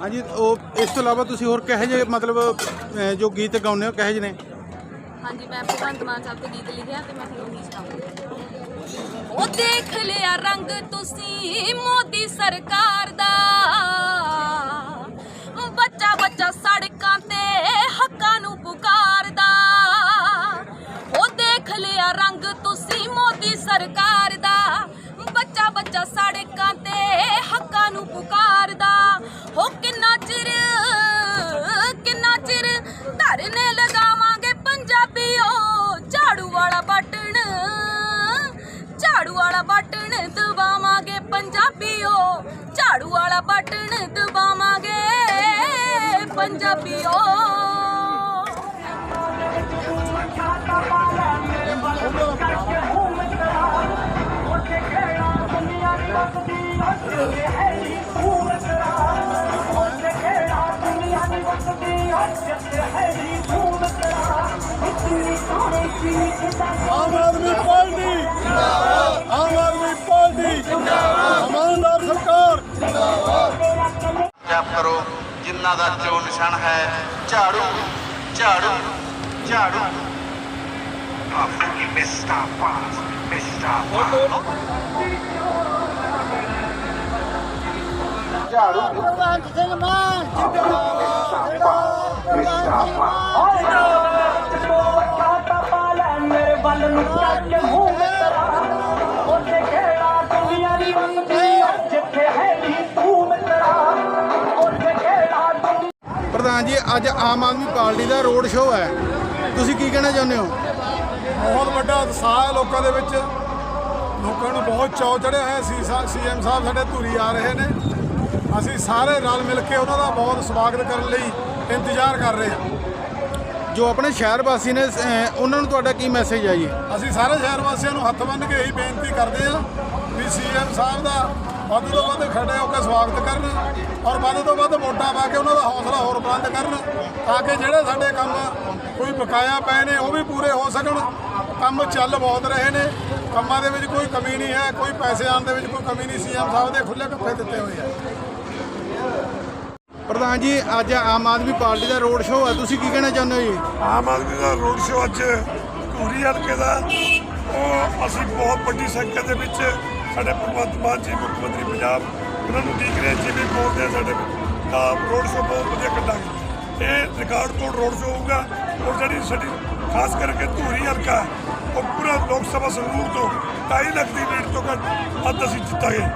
ਹਾਂਜੀ ਉਹ ਇਸ ਤੋਂ ਇਲਾਵਾ ਤੁਸੀਂ ਹੋਰ ਕਹੇ ਜੇ ਮਤਲਬ ਅਹ, ਜੋ ਗੀਤ ਗਾਉਂਦੇ ਹੋ ਕਹੇ ਜੇ ਨੇ? ਹਾਂਜੀ ਮੈਂ ਭਗਵੰਤ ਮਾਨ ਸਾਹਿਬ ਤੇ ਗੀਤ ਲਿਖਿਆ ਤੇ ਮੈਂ ਤੁਹਾਨੂੰ ਉਹੀ ਸੁਣਾਉਂਗੀ। ਉਹ ਦੇਖ ਲਿਆ ਰੰਗ ਤੁਸੀਂ ਮੋਦੀ ਸਰਕਾਰ ਦਾ। ਬੱਚਾ ਬੱਚਾ ਸੜਕਾਂ ਤੇ ਹੱਕਾਂ ਨੂੰ ਪੁਕਾਰਦਾ। ਉਹ ਦੇਖ ਲਿਆ ਰੰਗ ਤੁਸੀਂ ਮੋਦੀ ਸਰਕਾਰ ਦਾ। ਬੱਚਾ ਬੱਚਾ ਸੜਕਾਂ ਤੇ ਹੱਕਾਂ ਨੂੰ ਪੁਕਾਰ ਵਾਲਾ ਬਟਨ ਦਬਾਵਾਂਗੇ ਪੰਜਾਬੀਓ ਝਾੜੂ ਵਾਲਾ ਬਟਨ ਦਬਾਵਾਂਗੇ ਪੰਜਾਬੀਓ। ਆਮ ਜਿਨ੍ਹਾਂ ਦਾ ਚੋਣ ਨਿਸ਼ਾਨ ਹੈ ਝਾੜੂ ਝਾੜੂ ਝਾੜੂ। ਆਫਕੀ ਮਿਸਟਰ ਪਾਸ ਮਿਸਟਰ ਝਾੜੂ। ਭਗਵੰਤ ਸਿੰਘ ਮਾਨ ਜਿੰਦਾਬਾਦ। ਜਿੰਦਾਬਾਦ ਮੇਰੇ ਵੱਲ ਨੂੰ ਚੱਕ ਪ੍ਰਧਾਨ ਜੀ, ਅੱਜ ਆਮ ਆਦਮੀ ਪਾਰਟੀ ਦਾ ਰੋਡ ਸ਼ੋਅ ਹੈ। ਤੁਸੀਂ ਕੀ ਕਹਿਣਾ ਚਾਹੁੰਦੇ ਹੋ? ਬਹੁਤ ਵੱਡਾ ਉਤਸ਼ਾਹ ਹੈ ਲੋਕਾਂ ਦੇ ਵਿੱਚ। ਲੋਕਾਂ ਨੂੰ ਬਹੁਤ ਚਾਅ ਚੜਿਆ ਹੋਇਆ ਸੀ ਸੀਐਮ ਸਾਹਿਬ ਸਾਡੇ ਧੂਰੀ ਆ ਰਹੇ ਨੇ। ਅਸੀਂ ਸਾਰੇ ਰਲ ਮਿਲ ਕੇ ਉਹਨਾਂ ਦਾ ਬਹੁਤ ਸਵਾਗਤ ਕਰਨ ਲਈ ਇੰਤਜ਼ਾਰ ਕਰ ਰਹੇ ਹਾਂ। ਜੋ ਆਪਣੇ ਸ਼ਹਿਰ ਵਾਸੀ ਨੇ ਅਹ, ਉਹਨਾਂ ਨੂੰ ਤੁਹਾਡਾ ਕੀ ਮੈਸੇਜ ਹੈ ਜੀ? ਅਸੀਂ ਸਾਰੇ ਸ਼ਹਿਰ ਵਾਸੀਆਂ ਨੂੰ ਹੱਥ ਬੰਨ੍ਹ ਕੇ ਇਹੀ ਬੇਨਤੀ ਕਰਦੇ ਹਾਂ ਵੀ ਸੀਐਮ ਸਾਹਿਬ ਦਾ ਵੱਧ ਤੋਂ ਵੱਧ ਖੜੇ ਹੋ ਕੇ ਸਵਾਗਤ ਕਰਨ ਔਰ ਵੱਧ ਤੋਂ ਵੱਧ ਵੋਟਾਂ ਪਾ ਕੇ ਉਹਨਾਂ ਦਾ ਹੌਸਲਾ ਹੋਰ ਬੁਲੰਦ ਕਰਨ ਤਾਂ ਕਿ ਜਿਹੜੇ ਸਾਡੇ ਕੰਮ ਕੋਈ ਬਕਾਇਆ ਪਏ ਨੇ ਉਹ ਵੀ ਪੂਰੇ ਹੋ ਸਕਣ। ਕੰਮ ਚੱਲ ਬਹੁਤ ਰਹੇ ਨੇ। ਕੰਮਾਂ ਦੇ ਵਿੱਚ ਕੋਈ ਕਮੀ ਨਹੀਂ ਹੈ ਕੋਈ ਪੈਸੇ ਆਉਣ ਦੇ ਵਿੱਚ ਕੋਈ ਕਮੀ ਨਹੀਂ। ਸੀਐਮ ਸਾਹਿਬ ਦੇ ਖੁੱਲੇ ਕੱਪੇ ਦਿੱਤੇ ਹੋਏ ਆ। ਪ੍ਰਧਾਨ ਜੀ, ਅੱਜ ਆਮ ਆਦਮੀ ਪਾਰਟੀ ਦਾ ਰੋਡ ਸ਼ੋਅ ਹੈ। ਤੁਸੀਂ ਕੀ ਕਹਿਣਾ ਚਾਹੁੰਦੇ ਹੋ ਜੀ? ਆਮ ਆਦਮੀ ਦਾ ਰੋਡ ਸ਼ੋਅ ਅੱਜ ਧੂਰੀ ਹਲਕੇ ਦਾ। ਉਹ ਅਸੀਂ ਬਹੁਤ ਵੱਡੀ ਸੰਖਿਆ ਦੇ ਵਿੱਚ ਸਾਡੇ ਭਗਵੰਤ ਮਾਨ ਜੀ, ਮੁੱਖ ਮੰਤਰੀ ਪੰਜਾਬ, ਉਹਨਾਂ ਨੂੰ ਦੇਖ ਰਹੇ ਜਿਵੇਂ ਬੋਲਦੇ ਸਾਡੇ ਤਾਂ ਰੋਡ ਸ਼ੋਅ ਬਹੁਤ ਵਧੀਆ ਕੱਢਾਂਗੇ। ਇਹ ਰਿਕਾਰਡ ਤੋੜ ਰੋਡ ਸ਼ੋਅ ਹੋਊਗਾ। ਔਰ ਜਿਹੜੀ ਸਾਡੀ, ਖਾਸ ਕਰਕੇ ਧੂਰੀ ਹਲਕਾ ਉਹ ਪੂਰਾ ਲੋਕ ਸਭਾ ਸੰਗਰੂਰ ਤੋਂ 2.5 ਲੱਖ ਦੀ ਰੇਟ ਤੋਂ ਘੱਟ ਅੱਧ ਅਸੀਂ ਜਿੱਤਾਂਗੇ।